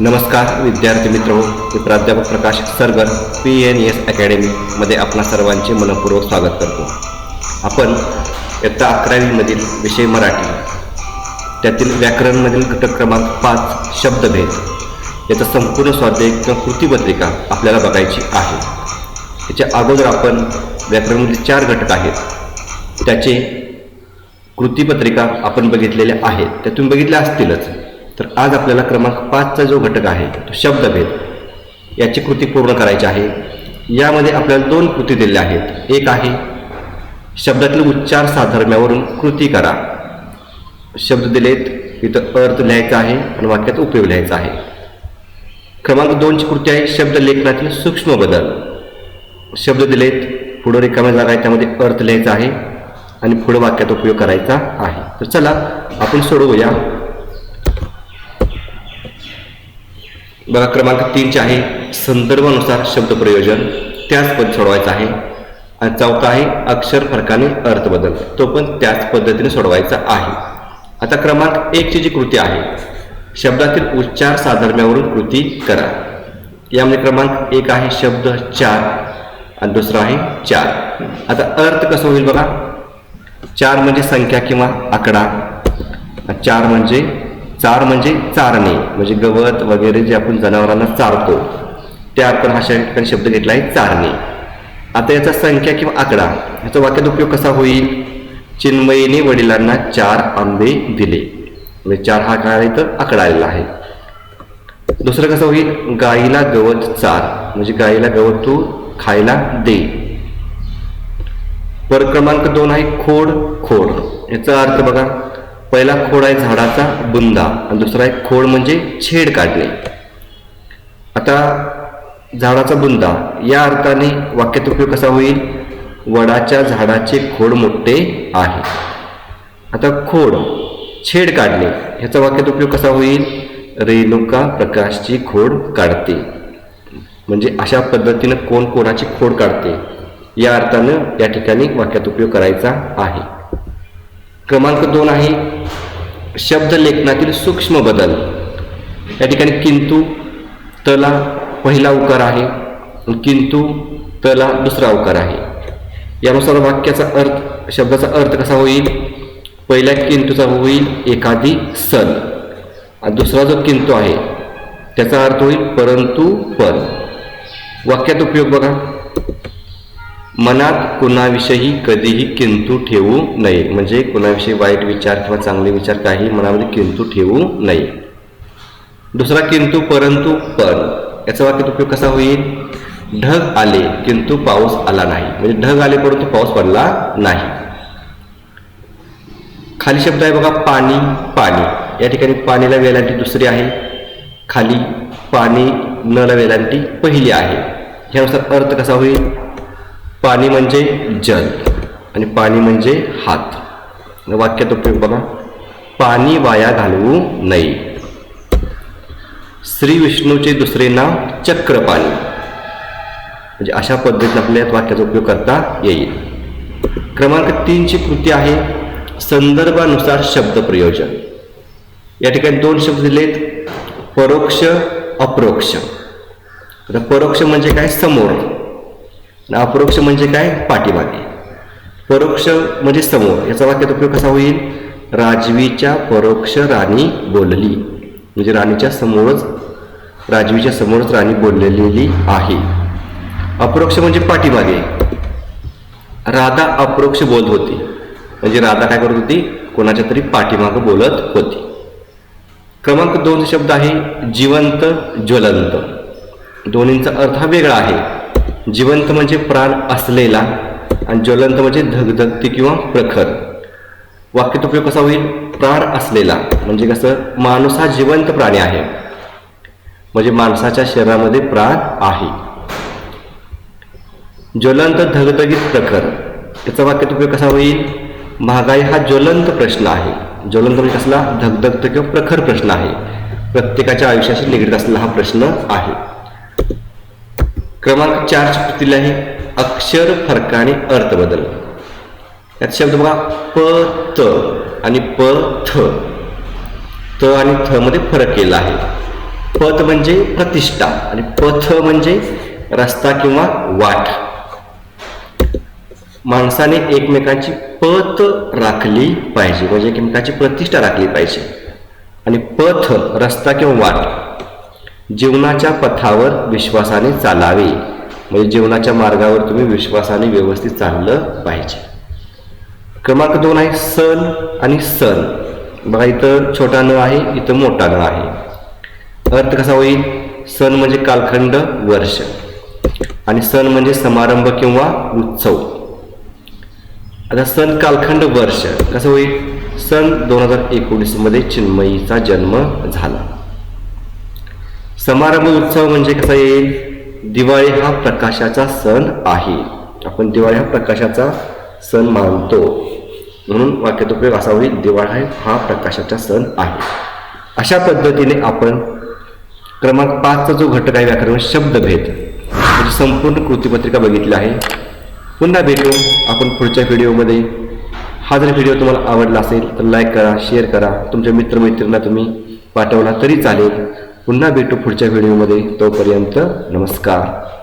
नमस्कार विद्यार्थी मित्र मी प्राध्यापक Prakash Sargar P N S अकॅडमीमध्ये आपणा सर्वांचे मनपूर्वक स्वागत करतो. आपण इयत्ता अकरावीमधील विषय मराठी त्यातील व्याकरणमधील घटक क्रमांक पाच शब्दभेद याचा संपूर्ण स्वाध्याय किंवा कृतीपत्रिका आपल्याला बघायची आहे. याच्या अगोदर आपण व्याकरणमधील चार घटक आहेत. त्याचे कृतीपत्रिका आपण बघितलेल्या आहेत. त्या तुम्ही बघितल्या असतीलच. तर आज आपल्याला क्रमांक पाचचा जो घटक आहे तो शब्दभेद. याची कृती पूर्ण करायची आहे. यामध्ये आपल्याला दोन कृती दिलेल्या आहेत. एक आहे शब्दातील उच्चार साधर्म्यावरून कृती करा. शब्द दिलेत इथं अर्थ लिहायचा आहे आणि वाक्यात उपयोग लिहायचा आहे. क्रमांक दोनची कृती आहे शब्द लेखनातील सूक्ष्म बदल. शब्द दिलेत पुढं रिकाम्या जागा आहे त्यामध्ये अर्थ लिहायचा आहे आणि पुढं वाक्यात उपयोग करायचा आहे. तर चला आपण सोडवूया. बघा क्रमांक तीनचे आहे संदर्भानुसार शब्द प्रयोजन. त्याच पद सोडवायचं आहे. आणि चौथा आहे अक्षर फरकाने अर्थ बदल. तो पण त्याच पद्धतीने सोडवायचा आहे. आता क्रमांक एकची जी कृती आहे शब्दातील उच्चार साधर्म्यावरून कृती करा. यामध्ये क्रमांक एक आहे शब्द चार आणि दुसरा आहे चार. आता अर्थ कसं होईल बघा? चार म्हणजे संख्या किंवा आकडा. चार म्हणजे चार म्हणजे चारणे म्हणजे गवत वगैरे जे आपण जनावरांना चारतो त्या आपण हा ठिकाणी शब्द घेतला आहे चारणे. आता याचा संख्या किंवा आकडा याचा वाक्यात उपयोग कसा होईल? चिन्मयीने वडिलांना चार आंबे दिले. म्हणजे चार हा काय इथं आकडा आलेला आहे. दुसरं कसं होईल? गाईला गवत चार म्हणजे गाईला गवत तू खायला दे. पर क्रमांक दोन आहे खोड खोड. याचा अर्थ बघा पहिला खोड आहे झाडाचा बुंदा आणि दुसरा आहे खोड म्हणजे छेड काढणे. आता झाडाचा बुंदा या अर्थाने वाक्यात उपयोग कसा होईल? वडाच्या झाडाचे खोड मोठे आहे. आता खोड छेड काढणे ह्याचा वाक्यात उपयोग कसा होईल? रेणुका प्रकाशची खोड काढते. म्हणजे अशा पद्धतीनं कोण कोणाची खोड काढते? या अर्थानं या ठिकाणी वाक्यात उपयोग करायचा आहे. क्रमांक दोन आहे शब्द लेखनातील सूक्ष्म बदल. या ठिकाणी किंतु तला पहिला उकार आहे. किंतु तला दुसरा उकार आहे. यानुसार वाक्याचा अर्थ शब्दाचा अर्थ कसा होईल? पहिल्या किंतूचा होईल एखादी सन. आणि दुसरा जो किंतू आहे त्याचा अर्थ होईल परंतु पण वाक्यात उपयोग बघा. मनात कुणाविषयी कधीही किंतू ठेवू नये. म्हणजे कुणाविषयी वाईट विचार किंवा चांगले विचार काही मनामध्ये किंतू ठेवू नये. दुसरा किंतू परंतु पण. याचा वाक्यात उपयोग कसा होईल? ढग आले किंतु पाऊस आला नाही. म्हणजे ढग आले परंतु पाऊस पडला नाही. खाली शब्द आहे बघा पाणी पाणी. या ठिकाणी पाणीला वेलांटी दुसरी आहे. खाली पाणी न वेलांटी पहिली आहे. ह्यानुसार अर्थ कसा होईल? पाणी म्हणजे जल आणि पाणी म्हणजे हात. वाक्यात उपयोग बघा. पाणी वाया घालवू नये. श्री विष्णूचे दुसरे नाव चक्रपाणी. म्हणजे अशा पद्धतीने आपल्या वाक्याचा उपयोग करता येईल. क्रमांक तीनची कृती आहे संदर्भानुसार शब्द प्रयोजन. या ठिकाणी दोन शब्द दिलेत. परोक्ष अप्रोक्ष. आता परोक्ष म्हणजे काय? समोर. आणि अप्रोक्ष म्हणजे काय? पाठीमागे. परोक्ष म्हणजे समोर. याचा वाक्यात उपयोग कसा होईल? राजवीच्या परोक्ष राणी बोलली. म्हणजे राणीच्या समोरच राजवीच्या समोरच राणी बोललेली आहे. अपरोक्ष म्हणजे पाठीमागे. राधा अपरोक्ष बोलत होती. म्हणजे राधा काय करत होती? कोणाच्या तरी पाठीमागं बोलत होती. क्रमांक दोन शब्द आहे जिवंत ज्वलंत. दोन्हींचा अर्थ हा वेगळा आहे. जिवंत म्हणजे प्राण असलेला आणि ज्वलंत म्हणजे धगधगती किंवा प्रखर. वाक्यात उपयोग कसा होईल? प्राण असलेला. म्हणजे कसं? माणूस हा जिवंत प्राणी आहे. म्हणजे माणसाच्या शरीरामध्ये प्राण आहे. ज्वलंत धगधगीत प्रखर. त्याचा वाक्यात उपयोग कसा होईल? महागाई हा ज्वलंत प्रश्न आहे. ज्वलंत म्हणजे कसला? धगधगत किंवा प्रखर प्रश्न आहे. प्रत्येकाच्या आयुष्याशी निगडीत असलेला हा प्रश्न आहे. क्रमांक चारची कृतीला आहे अक्षर फरकाने अर्थ बदल. यात शब्द बघा प त आणि प थ. त आणि थ मध्ये फरक केला आहे. पथ म्हणजे प्रतिष्ठा आणि पथ म्हणजे रस्ता किंवा वाट. माणसाने एकमेकांची पत राखली पाहिजे म्हणजे एकमेकांची प्रतिष्ठा राखली पाहिजे. आणि पथ रस्ता किंवा वाट. जीवनाच्या पथावर विश्वासाने चालावे. म्हणजे जीवनाच्या मार्गावर तुम्ही विश्वासाने व्यवस्थित चाललं पाहिजे. क्रमांक दोन आहे सण आणि सण बघा इथं छोटा न आहे इथं मोठा न आहे. अर्थ कसा होईल? सण म्हणजे कालखंड वर्ष. आणि सण म्हणजे समारंभ किंवा उत्सव. आता सण कालखंड वर्ष. कसं होईल? सन दोन हजार एकोणीसमध्ये चिन्मयीचा जन्म झाला. समारंभ उत्सव म्हणजे कसा येईल? दिवाळी हा प्रकाशाचा सण आहे. आपण दिवाळी हा प्रकाशाचा सण मानतो. म्हणून वाक्यात उपयोग असा होईल दिवाळी हा प्रकाशाचा सण आहे. अशा पद्धतीने आपण क्रमांक पाचचा जो घटक आहे व्याकरण शब्दभेद. म्हणजे संपूर्ण कृतीपत्रिका बघितली आहे. पुन्हा भेटू आपण पुढच्या व्हिडिओमध्ये. हा जर व्हिडिओ तुम्हाला आवडला असेल तर लाईक करा शेअर करा. तुमच्या मित्रमैत्रिणींना तुम्ही पाठवला तरी चालेल. पुन्हा भेटू पुढच्या व्हिडिओमध्ये. तोपर्यंत नमस्कार.